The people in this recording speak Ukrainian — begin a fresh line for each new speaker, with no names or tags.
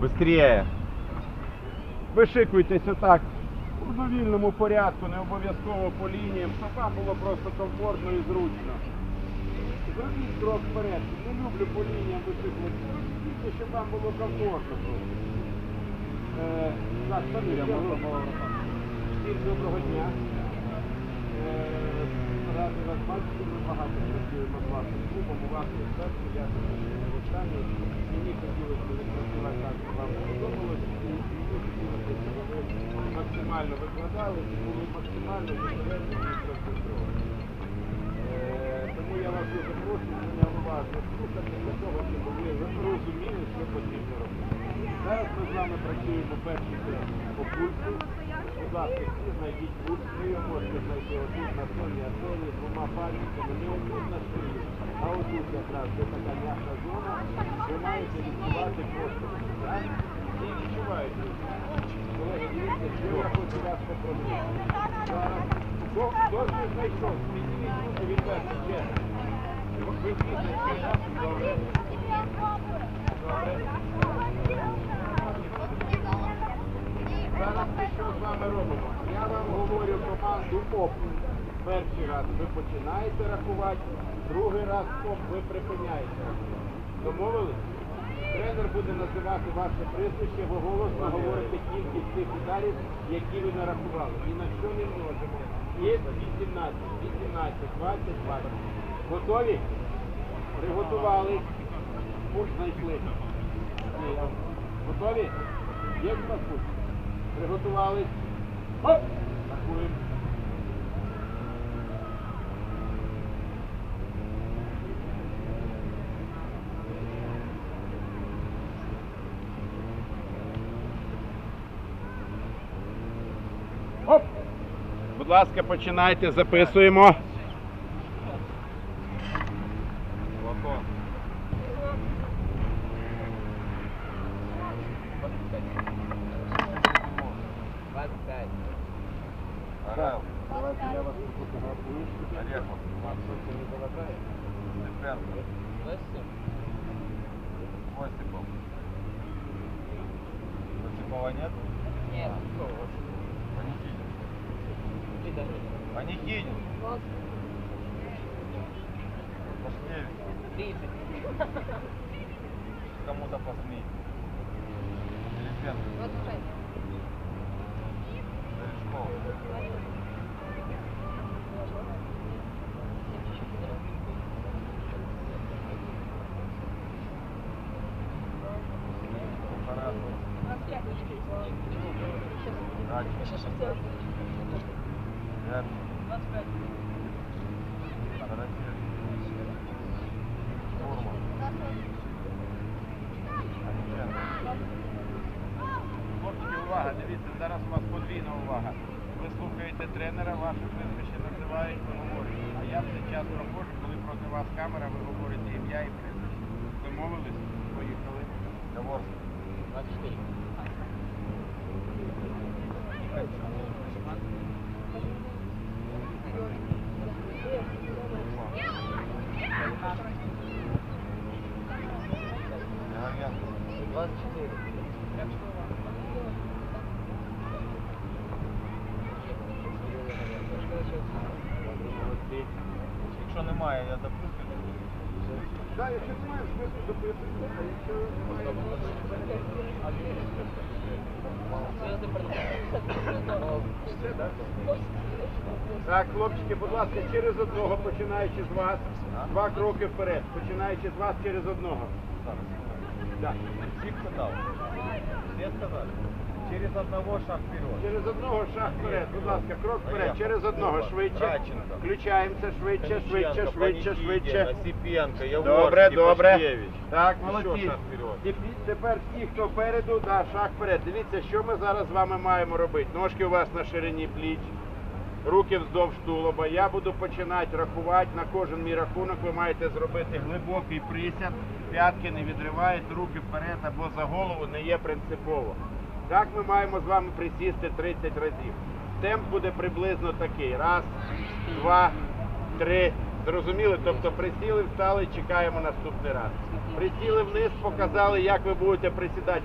Быстрее. Вишикуйтесь отак у довільному порядку, не обов'язково по лініям, щоб вам було просто комфортно і зручно. Зробіть крок вперед. Не люблю по лініям вишикувати. Тільки, щоб вам було комфортно. Е, Так, пане, я Всім доброго дня. Е, Ради вас бачити, ми багато працюємо з вашим клубом, у вас є серце, я Олександр. Мені хотілося б відпрацювати так, щоб вам сподобалось. І мені хотілося, щоб ви максимально викладали, були максимально зосереджені і. Е, Тому я вас дуже прошу мене уважно слухати для того, щоб ви розуміли, що потрібно робити. Зараз ми з вами працюємо перший день по пульсу. Будь ласка, всі знайдіть пульс, ви його можете знайти отут на столі, а столі двома пальчиками, не отут на шиї, а отут якраз, де така м'яка зона, ви маєте відчувати просто. Так? І відчуваєте. Колеги, дивіться, що я хочу вас попросити. Хто, ж не знайшов? Підніміть руки відверто, чесно. Ви після ще раз, добре. Зараз ми що з вами робимо? Я вам говорю команду ОП. Перший раз ви починаєте рахувати, другий раз ОП ви припиняєте. Домовились? Тренер буде називати ваше прізвище, ви голосно говорите кількість тих ударів, які ви нарахували. Ні на що не можемо. Є 18, 18, 20, 20. Готові? Приготувались. Пульс знайшли. Готові? Є вас пульс? Приготувались. Хоп! Рахуємо. Будь ласка, починайте, записуємо.
Арал.
Давайте я вас
Орехов. Лепенко. Костиков. Костикова нет?
Нет.
Паникинин. Паникинин. Пашкевич. Кому-то посмей.
Лепенко. Увага, дивіться, зараз у вас подвійна увага. Ви слухаєте тренера, ваше прізвище називають, ви говорите. А я в час проходжу, коли проти вас камера, ви говорите ім'я і прізвище. Домовились? Поїхали.
Яровенко.
Молодці.
Якщо немає, я допустим.
Так, якщо немає, смислу дописувати, а якщо... Так, хлопчики, будь ласка, через одного, починаючи з вас, два кроки вперед, починаючи з вас через одного. Так.
Всі сказав. Всі сказали. Через одного шаг вперед.
Через одного шаг вперед, будь ласка, крок вперед, через одного, швидше.
Радченко.
Включаємося, швидше, швидше, швидше, швидше. Добре, добре.
Пашкевич.
Так,
Ще
молодці.
шаг вперед.
Тепі- Тепер ті, хто впереду, да, шаг вперед. Дивіться, що ми зараз з вами маємо робити. Ножки у вас на ширині пліч, руки вздовж тулуба. Я буду починати рахувати. На кожен мій рахунок ви маєте зробити глибокий присяд. П'ятки не відривають, руки вперед або за голову не є принципово. Так ми маємо з вами присісти 30 разів. Темп буде приблизно такий. Раз, два, три. Зрозуміли? Тобто присіли, встали, чекаємо наступний раз. Присіли вниз, показали, як ви будете присідати.